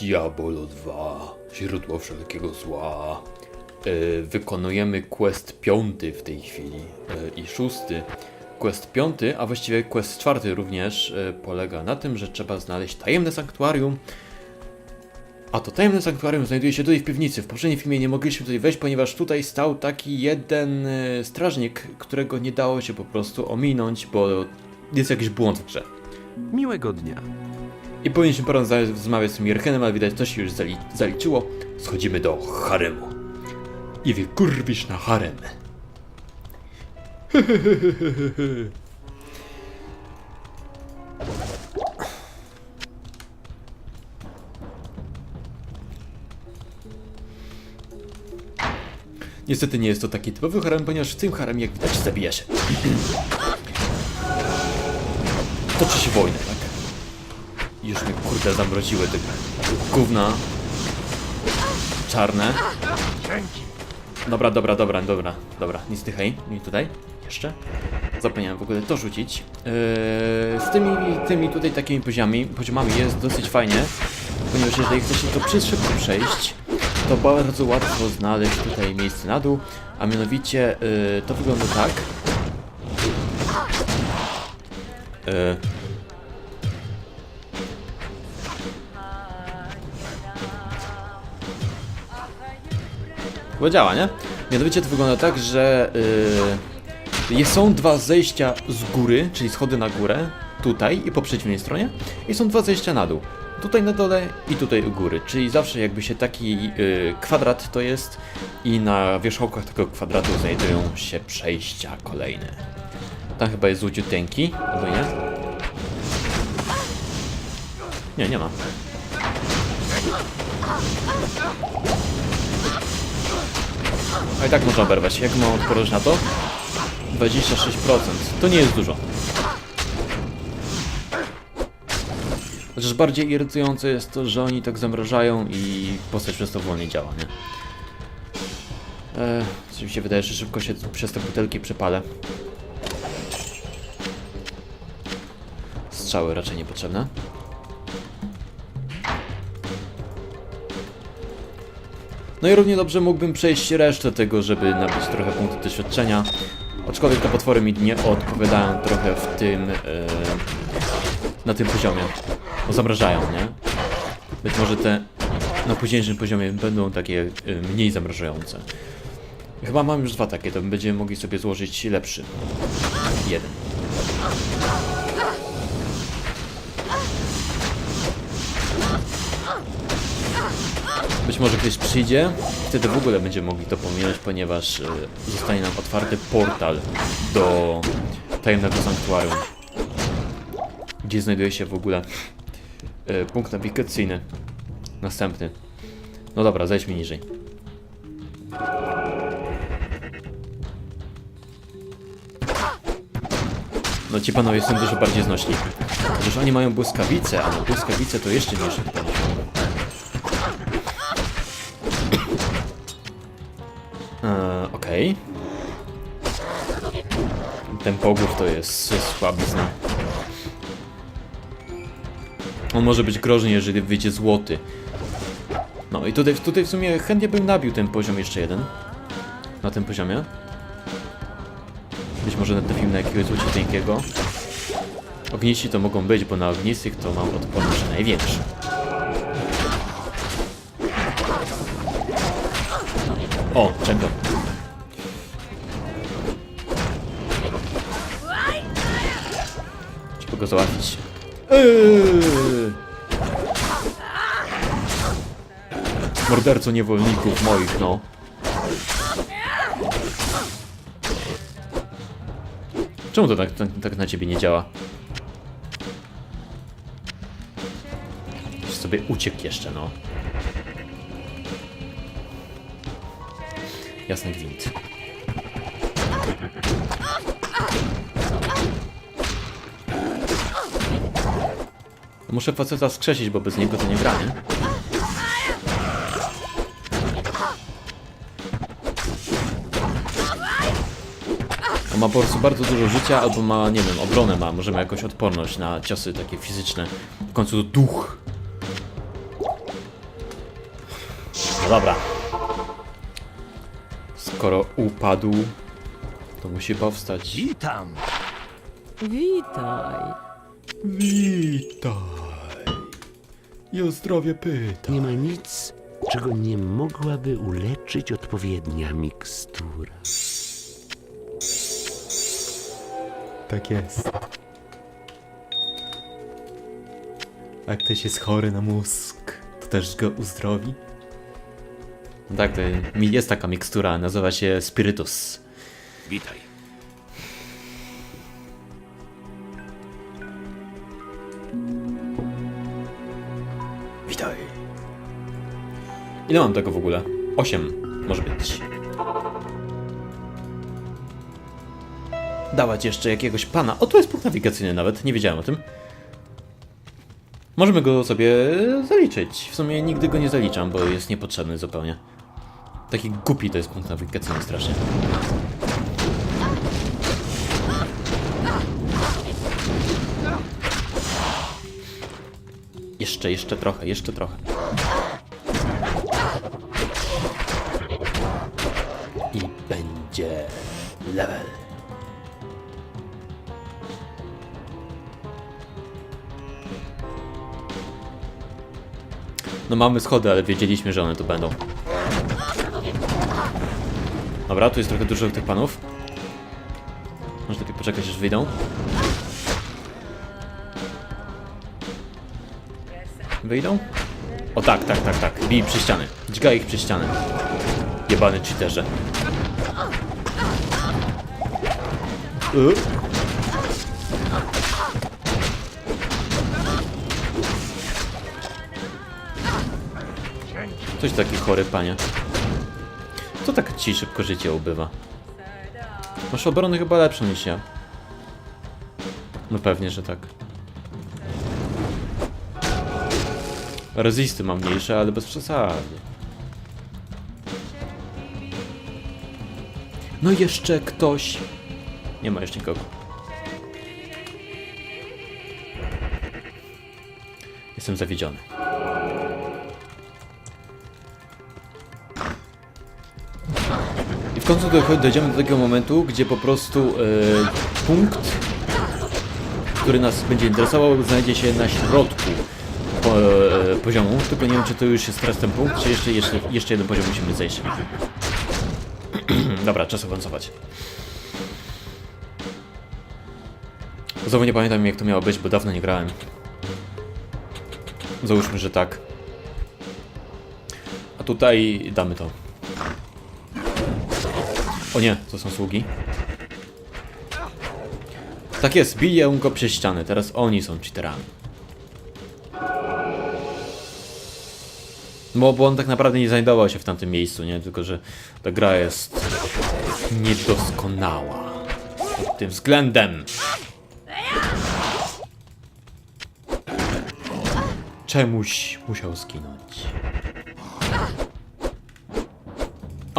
Diabolo 2, źródło wszelkiego zła. E, wykonujemy quest piąty w tej chwili e, i szósty. Quest piąty, a właściwie quest czwarty również e, polega na tym, że trzeba znaleźć tajemne sanktuarium. A to tajemne sanktuarium znajduje się tutaj w piwnicy. W poprzednim filmie nie mogliśmy tutaj wejść, ponieważ tutaj stał taki jeden strażnik, którego nie dało się po prostu ominąć, bo jest jakiś błąd w grze. Miłego dnia. I powinniśmy porozmawiać z tym Jerchenem, ale widać, to się już zali zaliczyło. Schodzimy do haremu. I wykurwisz na harem. Niestety nie jest to taki typowy harem, ponieważ w tym harem, jak widać, zabija się. Toczy się wojna, tak? Już mnie kurde zamroziły te gówna. Czarne. Dobra, dobra, dobra, dobra, dobra. Nie zdychaj. Nie tutaj. Jeszcze. Zapomniałem w ogóle to rzucić. Yy, z tymi, tymi tutaj takimi poziomami, poziomami jest dosyć fajnie, ponieważ jeżeli chce się to przez szybko przejść, to bardzo łatwo znaleźć tutaj miejsce na dół, a mianowicie yy, to wygląda tak. Yy, Chyba działa, nie? Mianowicie to wygląda tak, że yy, są dwa zejścia z góry, czyli schody na górę, tutaj i po przeciwnej stronie, i są dwa zejścia na dół. Tutaj na dole i tutaj u góry, czyli zawsze jakby się taki yy, kwadrat to jest i na wierzchołkach tego kwadratu znajdują się przejścia kolejne. Tam chyba jest złociuteńki, albo nie? Nie, nie ma. A i tak można oberwać. Jak mam odporność na to? 26%. To nie jest dużo. Chociaż bardziej irytujące jest to, że oni tak zamrażają i postać przez to wolniej działa, nie? Eee, coś mi się wydaje, że szybko się przez te butelki przepalę. Strzały raczej niepotrzebne. No i równie dobrze mógłbym przejść resztę tego, żeby nabyć trochę punktów doświadczenia. Aczkolwiek te potwory mi nie odpowiadają trochę w tym... e, na tym poziomie. Bo zamrażają, nie? Być może te na późniejszym poziomie będą takie e, mniej zamrażające. Chyba mam już dwa takie, to będziemy mogli sobie złożyć lepszy. Jeden. Być może kiedyś przyjdzie, wtedy w ogóle będziemy mogli to pominąć, ponieważ y, zostanie nam otwarty portal do tajemnego sanktuarium, gdzie znajduje się w ogóle y, punkt nawigacyjny. Następny. No dobra, zejdźmy niżej. No ci panowie są dużo bardziej znośni. Chociaż oni mają błyskawice, a na błyskawice to jeszcze mniejszy poziom. Eee, Okej. Ten pogłów to jest słabizna. On może być groźny, jeżeli wyjdzie złoty. No i tutaj, tutaj w sumie chętnie bym nabił ten poziom jeszcze jeden. Na tym poziomie. Być może natrafimy na jakiegoś złociteńkiego. Ogniści to mogą być, bo na ognistych to mam odporność największą. O, czempion. Trzeba go załatwić. Eee! Morderco niewolników moich, no. Czemu to tak, tak, tak na ciebie nie działa? Sobie uciekł jeszcze, no. Jasny gwint. Muszę faceta skrzesić, bo bez niego to nie gra, nie? On ma po prostu bardzo dużo życia, albo ma, nie wiem, obronę ma, może ma jakąś odporność na ciosy takie fizyczne. W końcu to duch. dobra. Skoro upadł, to musi powstać. Witam. Witaj. Witaj. I o zdrowie pyta. Nie ma nic, czego nie mogłaby uleczyć odpowiednia mikstura. Tak jest. A jak ktoś jest chory na mózg, to też go uzdrowi? No tak, to jest taka mikstura, nazywa się Spiritus. Witaj. Witaj. Ile mam tego w ogóle? 8 może być. Dawać jeszcze jakiegoś pana. O, tu jest punkt nawigacyjny nawet, nie wiedziałem o tym. Możemy go sobie zaliczyć. W sumie nigdy go nie zaliczam, bo jest niepotrzebny zupełnie. Taki głupi to jest punkt nawigacyjny strasznie. Jeszcze, jeszcze trochę, jeszcze trochę. I będzie level. No mamy schody, ale wiedzieliśmy, że one tu będą. Dobra, tu jest trochę dużo tych panów. Może lepiej poczekać, aż wyjdą. Wyjdą? O tak, tak, tak, tak. Bij przy ściany. Dźgaj ich przy ścianę. Jebany cheaterze. Y? Coś taki chory, panie. Co tak ci szybko życie ubywa? Masz obronę chyba lepszą niż ja. No pewnie, że tak. Rezisty mam mniejsze, ale bez przesady. No jeszcze ktoś. Nie ma jeszcze nikogo. Jestem zawiedziony. Końcu do- dojdziemy do takiego momentu, gdzie po prostu e, punkt, który nas będzie interesował, znajdzie się na środku e, poziomu. Tylko nie wiem, czy to już jest teraz ten punkt, czy jeszcze, jeszcze, jeszcze jeden poziom musimy zejść. Dobra, czas awansować. Znowu nie pamiętam jak to miało być, bo dawno nie grałem. Załóżmy, że tak. A tutaj damy to. O nie, to są sługi. Tak jest, biję go przez ścianę. Teraz oni są cheaterami. Bo, bo on tak naprawdę nie znajdował się w tamtym miejscu, nie? Tylko, że ta gra jest niedoskonała. Pod tym względem. Czemuś musiał skinąć.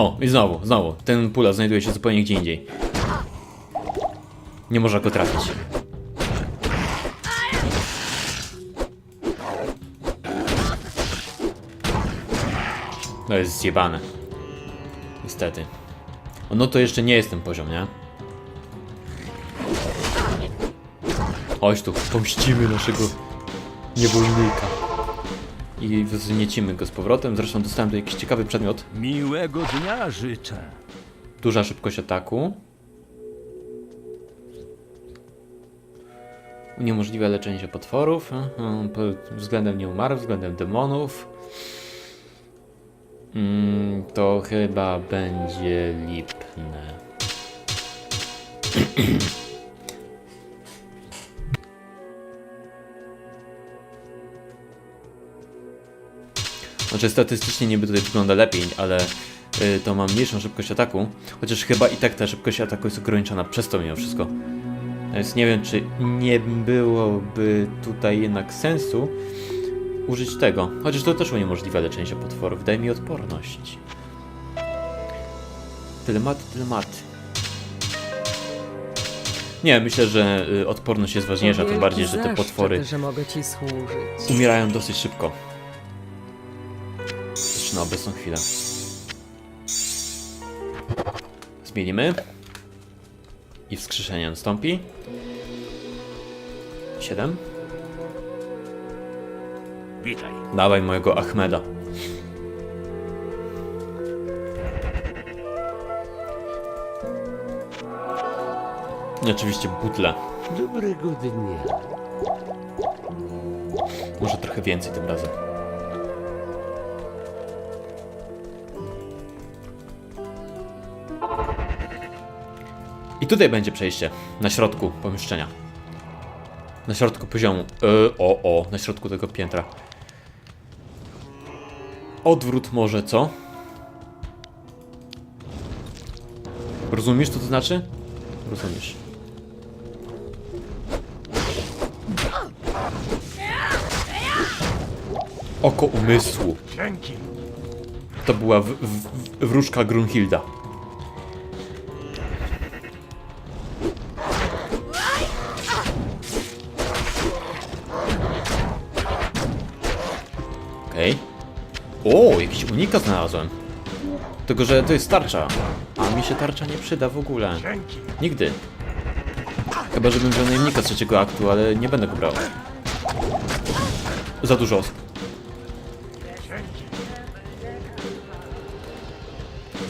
O, i znowu, znowu. Ten pula znajduje się zupełnie gdzie indziej. Nie można go trafić. To jest zjebane. Niestety. No to jeszcze nie jest ten poziom, nie? Chodź tu, pomścimy naszego niewolnika. I wzniecimy go z powrotem. Zresztą dostałem tu jakiś ciekawy przedmiot. Miłego dnia życzę. Duża szybkość ataku. Uniemożliwia leczenie się potworów. pod Względem nieumarłych, względem demonów. Mm, to chyba będzie lipne. Znaczy statystycznie niby tutaj wygląda lepiej, ale y, to ma mniejszą szybkość ataku. Chociaż chyba i tak ta szybkość ataku jest ograniczona przez to mimo wszystko. Więc nie wiem, czy nie byłoby tutaj jednak sensu użyć tego. Chociaż to też uniemożliwia leczenie się potworów. Daj mi odporność. Tylematy, tylematy. Nie, myślę, że y, odporność jest ważniejsza, tym bardziej, że te potwory umierają dosyć szybko. Wystarczy na obecną chwilę. Zmienimy. I wskrzeszenie nastąpi. 7. Witaj. Dawaj mojego Ahmeda. I oczywiście butle. Dobrego dnia. Może trochę więcej tym razem. I tutaj będzie przejście. Na środku pomieszczenia. Na środku poziomu. Yy, o, o, na środku tego piętra. Odwrót może, co? Rozumiesz, co to znaczy? Rozumiesz. Oko umysłu. Dzięki. To była w, w, wróżka Grunhilda. O, jakiś unika znalazłem. Tylko, że to jest tarcza. A mi się tarcza nie przyda w ogóle. Nigdy. Chyba, żebym wziął najemnika trzeciego aktu, ale nie będę go brał. Za dużo osób.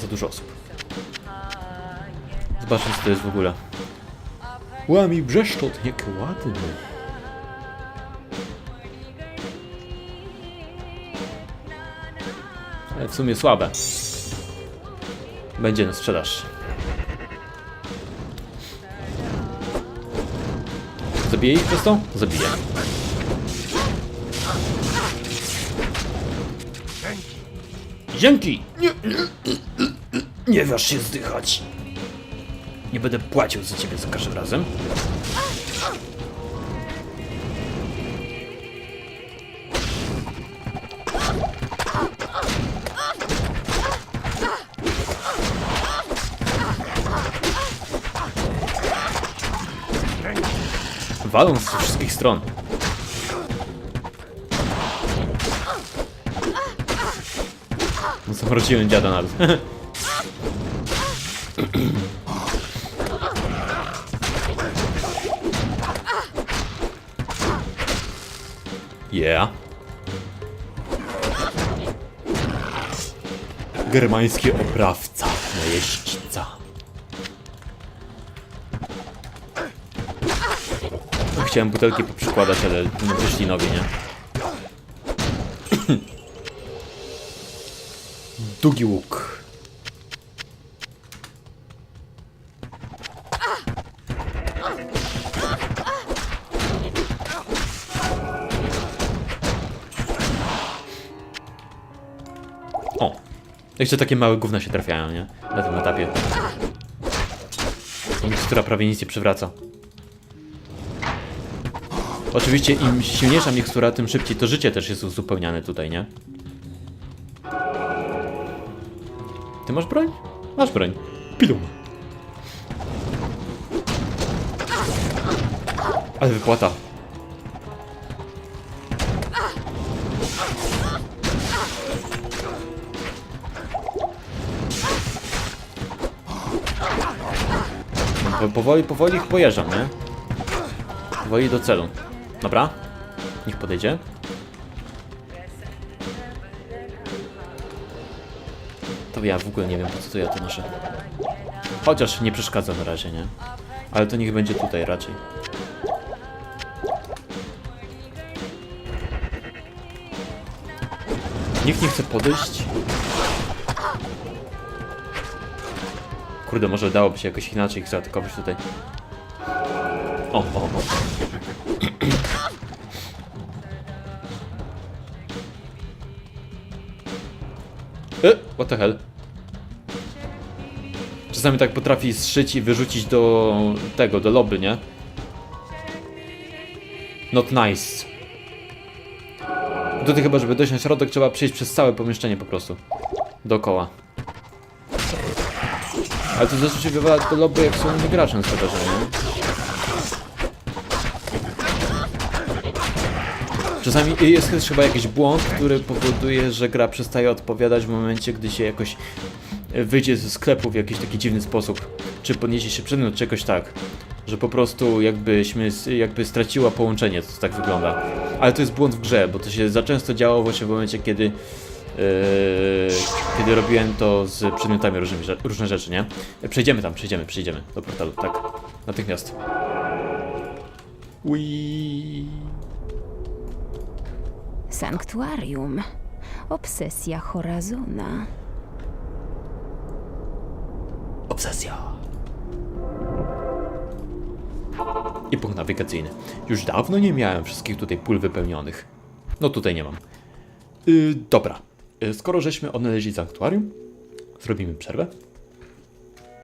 Za dużo osób. Zobaczmy, co to jest w ogóle. Łami brzeszczot, jak ładny. W sumie słabe. Będzie na sprzedaż. Zabiję ich przez to? Zabiję. Dzięki! Nie, nie, nie waż się zdychać. Nie będę płacił za ciebie za każdym razem. Walą z wszystkich stron. Zamroziłem dziada nawet. Yeah. Germański oprawca, Chciałem butelki poprzykładać, ale nie wyszli nowi, nie? Długi łuk. O! Jeszcze takie małe gówna się trafiają, nie? Na tym etapie. Mikstura prawie nic nie przywraca. Oczywiście im silniejsza mikstura, tym szybciej to życie też jest uzupełniane tutaj, nie? Ty masz broń? Masz broń. Pilum. Ale wypłata. Po- Powoli, powoli ich pojeżdżam, nie? Powoli do celu. Dobra. Niech podejdzie. To ja w ogóle nie wiem, po co to ja to noszę. Chociaż nie przeszkadza na razie, nie? Ale to niech będzie tutaj raczej. Nikt nie chce podejść. Kurde, może dałoby się jakoś inaczej ich zaatakować tutaj. O, o, o. E, what the hell? Czasami tak potrafi zszyć i wyrzucić do tego, do lobby, nie? Not nice. Tutaj chyba, żeby dojść na środek, trzeba przejść przez całe pomieszczenie po prostu. Dookoła. Ale to zazwyczaj wywala do lobby, jak są gracze na nie? Czasami jest chyba jakiś błąd, który powoduje, że gra przestaje odpowiadać w momencie, gdy się jakoś wyjdzie ze sklepu w jakiś taki dziwny sposób. Czy podniesie się przedmiot, czy jakoś tak. Że po prostu jakbyśmy, jakby straciła połączenie, to tak wygląda. Ale to jest błąd w grze, bo to się za często działo właśnie w momencie, kiedy yy, kiedy robiłem to z przedmiotami różnymi, rze- różne rzeczy, nie? Przejdziemy tam, przejdziemy, przejdziemy do portalu, tak. Natychmiast. Ui. Sanktuarium. Obsesja Horazona. Obsesja. I punkt nawigacyjny. Już dawno nie miałem wszystkich tutaj pól wypełnionych. No tutaj nie mam. Yy, dobra. Yy, skoro żeśmy odnaleźli sanktuarium, zrobimy przerwę.